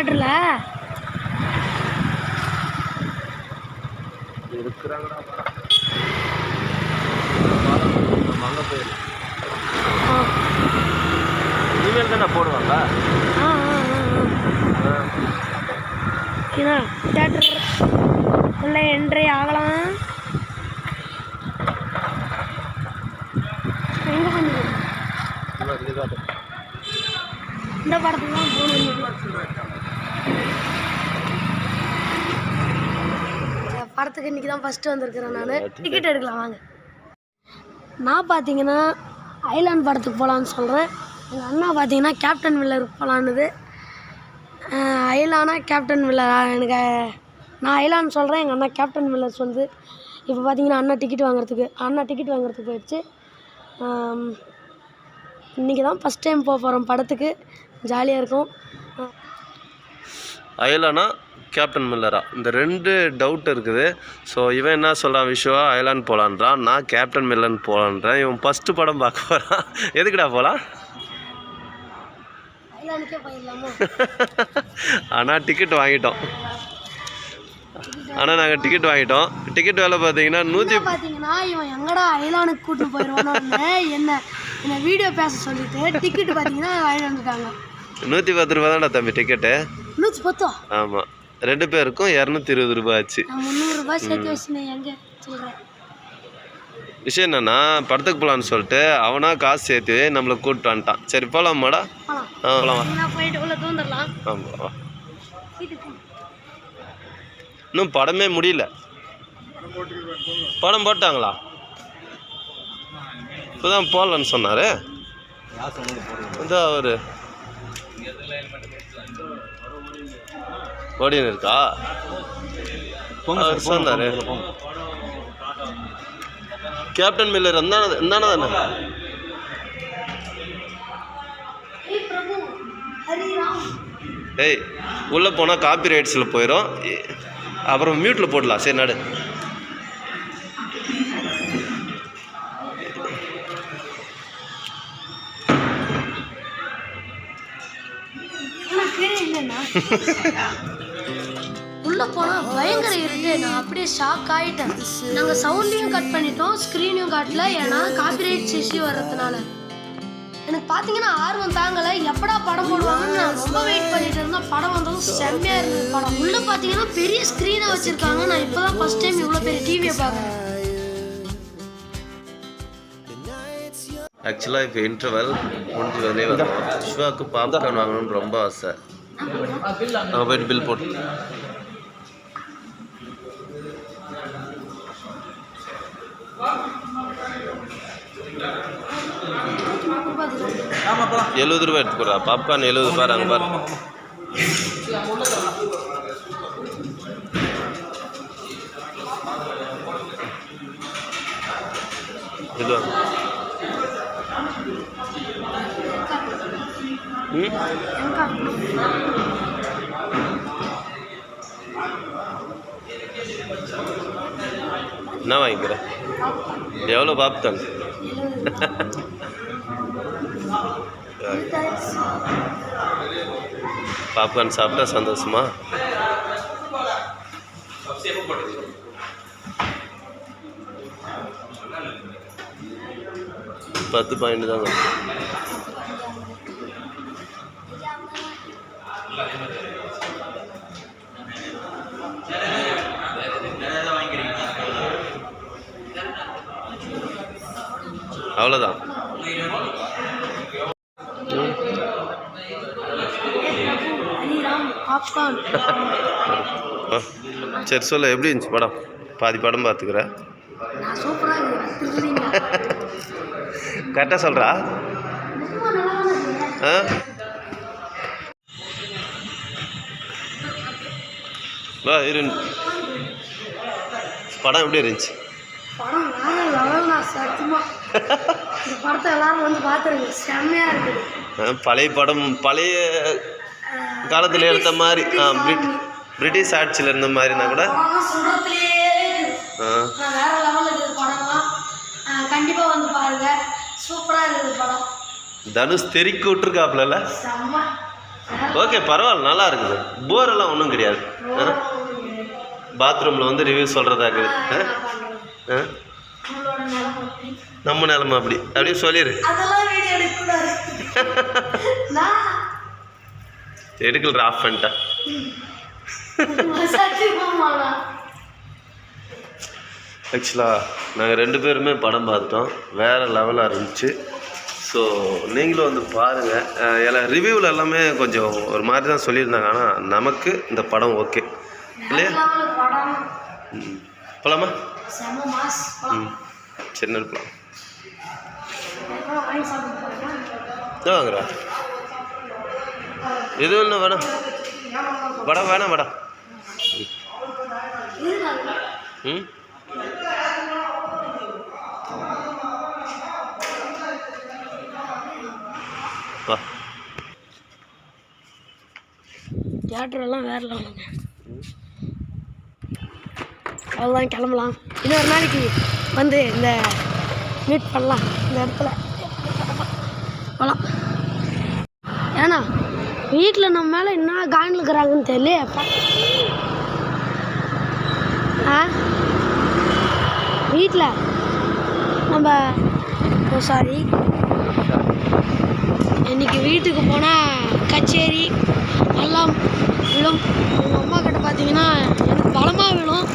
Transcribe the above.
தேட்டரில் இனிமேல் தானே போடுவாங்க? தேட்டர் உள்ள என்ட்ரி ஆகலாம். இந்த படத்துக்கு தான் போகணும் படத்துக்கு இன்னைக்கு தான் ஃபஸ்ட்டு வந்திருக்கிறேன் நான். டிக்கெட் எடுக்கலாம் வாங்க. நான் பார்த்தீங்கன்னா ஐலாண்ட் படத்துக்கு போகலான்னு சொல்கிறேன் எங்கள் அண்ணா பார்த்தீங்கன்னா கேப்டன் மில்லருக்கு போகலான்னுது ஐலானா கேப்டன் மில்லரா எனக்கு நான் ஐலான்னு சொல்கிறேன் எங்கள் அண்ணா கேப்டன் மில்லர் சொல்லுது. இப்போ பார்த்தீங்கன்னா அண்ணா டிக்கெட் வாங்குறதுக்கு அண்ணா டிக்கெட் வாங்குறதுக்கு போயிடுச்சு. இன்றைக்கி தான் ஃபஸ்ட் டைம் போக போகிறோம் படத்துக்கு. ஜாலியாக இருக்கும். அயலானா கேப்டன் மில்லரா இந்த ரெண்டு டவுட் இருக்குது. ஸோ இவன் என்ன சொல்கிறான் விஸ்வா அயலான் போகலான்றான் நான் கேப்டன் மில்லன் போகலான்றேன் இவன் ஃபஸ்ட்டு படம் பார்க்க போகிறான் எதுக்குடா போகலாம் ஆனால் டிக்கெட் வாங்கிட்டோம். ஆனால் நாங்கள் டிக்கெட் வாங்கிட்டோம். டிக்கெட் வேலை பார்த்தீங்கன்னா நூற்றி பார்த்தீங்கன்னா இவன் எங்கடா ஐலானுக்கு கூட்டு போயிடுவானு என்ன? என்ன வீடியோ பேச சொல்லிட்டு டிக்கெட் பார்த்தீங்கன்னா வந்துட்டாங்க நூற்றி பத்து ரூபா தான்டா தம்பி டிக்கெட்டு நூற்றி பத்தோ? ஆமாம் ரெண்டு பேருக்கும் இரநூத்தி இருபது ரூபாய் ஆச்சு விஷயம் என்னன்னா படத்துக்கு போகலான்னு சொல்லிட்டு அவனா காசு சேர்த்து நம்மளை கூப்பிட்டு வந்துட்டான். சரி போகலாமாடா போகலாம் ஆ போகலாம் ஆமாம் இன்னும் படமே முடியல. படம் போட்டாங்களா? இப்போதான் போடலன்னு சொன்னார். இதான் அவர். ஓடின்னு இருக்கா? சொன்னார். கேப்டன் மில்லர் ஏய் பிரபு ஹரிராம் ஏய் உள்ளே போனால் காப்பி ரைட்ஸில் போயிடும் அப்புறம் மியூட்டில் போடலாம். சரி நடு. உள்ள போனா பயங்கர இருட்டு. நான் அப்படியே ஷாக் ஆயிட்டேன். நாங்க சவுண்டையும் கட் பண்ணிட்டோம் ஸ்க்ரீனையும் காட்டல. ஏன்னா காப்பிரைட் இஷ்யூ வர்றதுனால. எனக்கு பாத்தீங்கன்னா ஆர்வம் தாங்கல. எப்படா படம் போடுவாங்கன்னு நான் ரொம்ப வெயிட் பண்ணிட்டு இருந்தேன். படம் வந்ததும் செம்மையா இருந்தது படம். உள்ள பாத்தீங்கன்னா பெரிய ஸ்க்ரீனை வச்சிருக்காங்க. நான் இப்பதான் ஃபர்ஸ்ட் டைம் இவ்வளவு பெரிய டிவியை பார்க்கறேன் ஆக்சுவலாக இப்போ இன்டர்வல் முடிஞ்சு வெளியே வந்தோம் சிவாவுக்கு பாப்கார்ன் வாங்கணும்னு ரொம்ப ஆசை. நம்ம போயிட்டு பில் போட்டு எழுபது ரூபாய் எடுத்துக்கூடா பாப்கார்ன் எழுபது பாரு அங்கே பாரு இது என்ன வாங்கிக்கிற? எவ்வளோ பாப்கார்ன் பாப்கார்ன் சாப்பிட்டா சந்தோஷமா? பத்து பாயிண்ட் தான் அவ்வளோதான் சரி சொல்ல எப்படி இருந்துச்சு படம்? பாதி படம் இருக்குறீங்க கரெக்டாக சொல்கிறா ஆ? வா இரு. படம் எப்படி இருந்துச்சு? படம் வேற லெவல் நான் சத்தியமா. இந்த படத்தை எல்லாரும் வந்து பார்த்துருங்க. செம்மையா இருக்குது. ஆ, பழைய படம் பழைய காலத்தில் எடுத்த மாதிரி பிரிட்டிஷ் ஆட்சியில் இருந்த மாதிரினா கூட. வேற லெவலில் இருக்குது படம்லாம். வந்து பாருங்க. இருக்குது படம். தனுஷ் தெறிக்க விட்டுருக்காப்புல செம்ம. ஓகே பரவாயில்ல நல்லா இருக்குது. போரெல்லாம் ஒன்றும் கிடையாது. பாத்ரூமில் வந்து ரிவ்யூ சொல்கிறதா இருக்குது. ஆ? நம்ம நிலமை அப்படி? அப்படியே சொல்லிடு எடுக்கல ஆஃப் சத்தியமாமாண்ணா ஆக்சுவலாக நாங்கள் ரெண்டு பேருமே படம் பார்த்தோம். வேறு லெவலாக இருந்துச்சு. ஸோ நீங்களும் வந்து பாருங்கள் எல்லாம் ரிவ்யூவில் எல்லாமே கொஞ்சம் ஒரு மாதிரி தான் சொல்லியிருந்தாங்க. ஆனால் நமக்கு இந்த படம் ஓகே இல்லையா லெவலில் படம். ம். போலாமா? செம மாஸ். சின்ன இருக்கலாம் என்ன வாங்குறா எதுவும் இல்லை வேணாம் வடம் வேணாம் வடம் ம்? வா. தியேட்டரெல்லாம் வேற அவ்வளோதான் கிளம்பலாம். இன்னொரு நாளைக்கு வந்து இந்த மீட் பண்ணலாம். இந்த இடத்துல. போகலாம் ஏன்னா வீட்டில் நம்ம மேலே என்ன காண்டில் இருக்கிறாங்கன்னு தெரியல ஆ? வீட்டில் நம்ம ஓ சாரி இன்னைக்கு வீட்டுக்கு போனால் கச்சேரி எல்லாம் விடும் எங்கள் அம்மா கிட்ட பார்த்தீங்கன்னா ரொம்ப படமாக விழும்